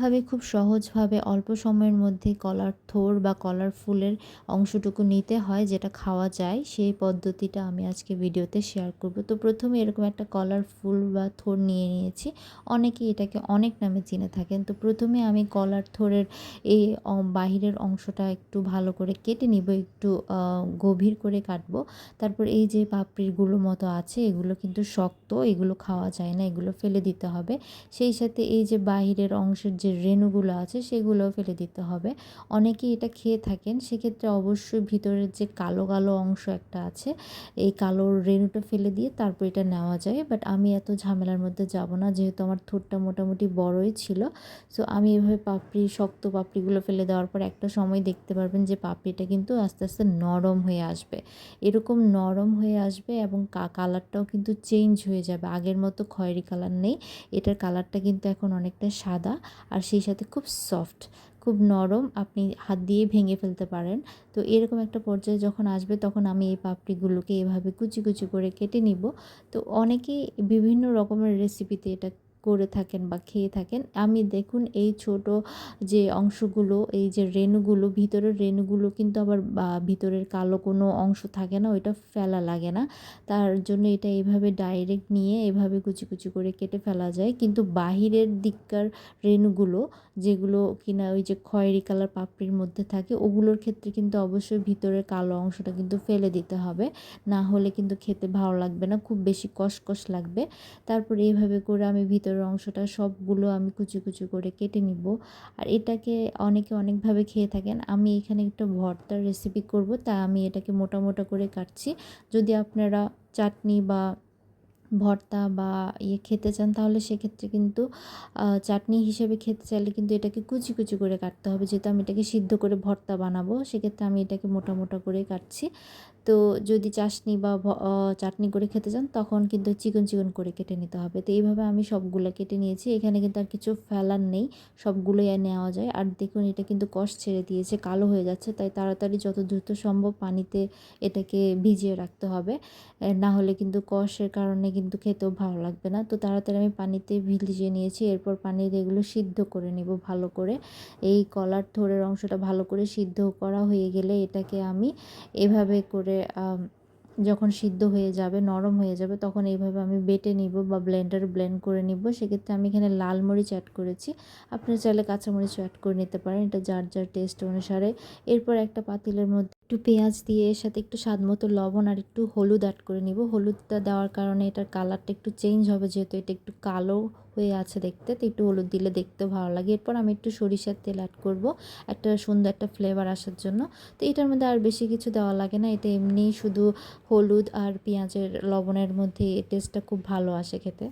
ভাবে খুব সহজভাবে অল্প সময়ের মধ্যে কলার থোর বা কলার ফুলের অংশটুকু নিতে হয় যেটা খাওয়া যায়, সেই পদ্ধতিটা আমি আজকে ভিডিওতে শেয়ার করব। তো প্রথমে এরকম একটা কলার ফুল বা থোর নিয়ে নিয়েছি। অনেকেই এটাকে অনেক নামে চিনে থাকেন। তো প্রথমে আমি কলার থোরের এই বাহিরের অংশটা একটু ভালো করে কেটে নিব, একটু গভীর করে কাটব। তারপর এই যে পাপড়িগুলো মতো আছে, এগুলো কিন্তু শক্ত, এগুলো খাওয়া যায় না, এগুলো ফেলে দিতে হবে। সেই সাথে এই যে বাহিরের অংশের যে রেণুগুলো আছে সেগুলোও ফেলে দিতে হবে। অনেকেই এটা খেয়ে থাকেন, সেক্ষেত্রে অবশ্যই ভিতরের যে কালো কালো অংশ একটা আছে, এই কালো রেণুটা ফেলে দিয়ে তারপর এটা নেওয়া যায়। বাট আমি এত ঝামেলার মধ্যে যাব না, যেহেতু আমার ঠোঁটটা মোটামুটি বড়ই ছিল। সো আমি এভাবে পাপড়ি, শক্ত পাপড়িগুলো ফেলে দেওয়ার পর একটা সময় দেখতে পারবেন যে পাপড়িটা কিন্তু আস্তে আস্তে নরম হয়ে আসবে। এরকম নরম হয়ে আসবে এবং কালারটাও কিন্তু চেঞ্জ হয়ে যাবে। আগের মতো খয়েরি কালার নেই। এটার কালারটা কিন্তু এখন অনেকটা সাদা। আর সেই সাথে খুব সফট খুব নরম আপনি হাত দিয়ে ভেঙে ফেলতে পারেন। তো এরকম একটা পর্যায়ে যখন আসবে তখন আমি এই পাপড়িগুলোকে এভাবে কুচি কুচি করে কেটে নিব। তো অনেকেই বিভিন্ন রকমের রেসিপিতে এটা করে থাকেন বা খেয়ে থাকেন। আমি দেখুন এই ছোট যে অংশগুলো, এই যে রেণুগুলো, ভিতরের রেণুগুলো কিন্তু আবার ভিতরের কালো কোনো অংশ থাকে না, ওইটা ফেলা লাগে না। তার জন্য এটা এভাবে ডাইরেক্ট নিয়ে এভাবে কুচি কুচি করে কেটে ফেলা যায়। কিন্তু বাহিরের দিককার রেণুগুলো, যেগুলো কিনা ওই যে খয়েরি কালার পাপড়ির মধ্যে থাকে, ওগুলোর ক্ষেত্রে কিন্তু অবশ্যই ভিতরের কালো অংশটা কিন্তু ফেলে দিতে হবে। না হলে কিন্তু খেতে ভালো লাগবে না, খুব বেশি কষকষ লাগবে। তারপর এইভাবে করে আমি ভিতরে ভিতরের অংশটা সবগুলো আমি কুচি কুচি করে কেটে নিব। আর এটাকে অনেকে অনেকভাবে খেয়ে থাকেন। আমি এখানে একটা ভর্তার রেসিপি করব তাই আমি এটাকে মোটা মোটা করে কাটছি। যদি আপনারা চাটনি বা ভর্তা বা ইয়ে খেতে চান, তাহলে সেক্ষেত্রে কিন্তু চাটনি হিসেবে খেতে চাইলে কিন্তু এটাকে কুচি কুচি করে কাটতে হবে। যেহেতু আমি এটাকে সিদ্ধ করে ভর্তা বানাবো, সেক্ষেত্রে আমি এটাকে মোটা মোটা করে কাটছি। তো যদি চাশনি বা চাটনি করে খেতে চান, তখন কিন্তু চিকন চিকন করে কেটে নিতে হবে। তো এইভাবে আমি সবগুলো কেটে নিয়েছি। এখানে কিন্তু আর কিছু ফেলার নেই, সবগুলোই নেওয়া যায়। আর দেখুন, এটা কিন্তু কষ ছেড়ে দিয়েছে, কালো হয়ে যাচ্ছে। তাই তাড়াতাড়ি যত দ্রুত সম্ভব পানিতে এটাকে ভিজিয়ে রাখতে হবে। না হলে কিন্তু কষের কারণে কিন্তু খেতেও ভালো লাগবে না। তো তাড়াতাড়ি আমি পানিতে ভিজিয়ে নিয়েছি। এরপর পানিতে এগুলো সিদ্ধ করে নেব ভালো করে। এই কলার থোড়ের অংশটা ভালো করে সিদ্ধ করা হয়ে গেলে এটাকে আমি এভাবে করে যখন সিদ্ধ হয়ে যাবে, নরম হয়ে যাবে, তখন এইভাবে আমি বেটে নিব বা ব্লেন্ডার ব্লেন্ড করে নিব। সেক্ষেত্রে আমি এখানে লাল মরিচ অ্যাড করেছি। আপনারা চাইলে কাঁচামরিচও অ্যাড করে নিতে পারেন। এটা যার যার টেস্ট অনুসারে। এরপর একটা পাতিলের মধ্যে একটু পেঁয়াজ দিয়ে এর সাথে একটু স্বাদ মতো লবণ আর একটু হলুদ অ্যাড করে নিব। হলুদটা দেওয়ার কারণে এটার কালারটা একটু চেঞ্জ হবে, যেহেতু এটা একটু কালো হয়ে আছে দেখতে, তো একটু হলুদ দিলে দেখতে ভালো লাগে। এরপর আমি একটু সরিষার তেল অ্যাড করব, একটা সুন্দর একটা ফ্লেভার আসার জন্য। তো এটার মধ্যে আর বেশি কিছু দেওয়া লাগে না এটা এমনি শুধু হলুদ আর পেঁয়াজের লবণের মধ্যে টেস্টটা খুব ভালো আসে খেতে।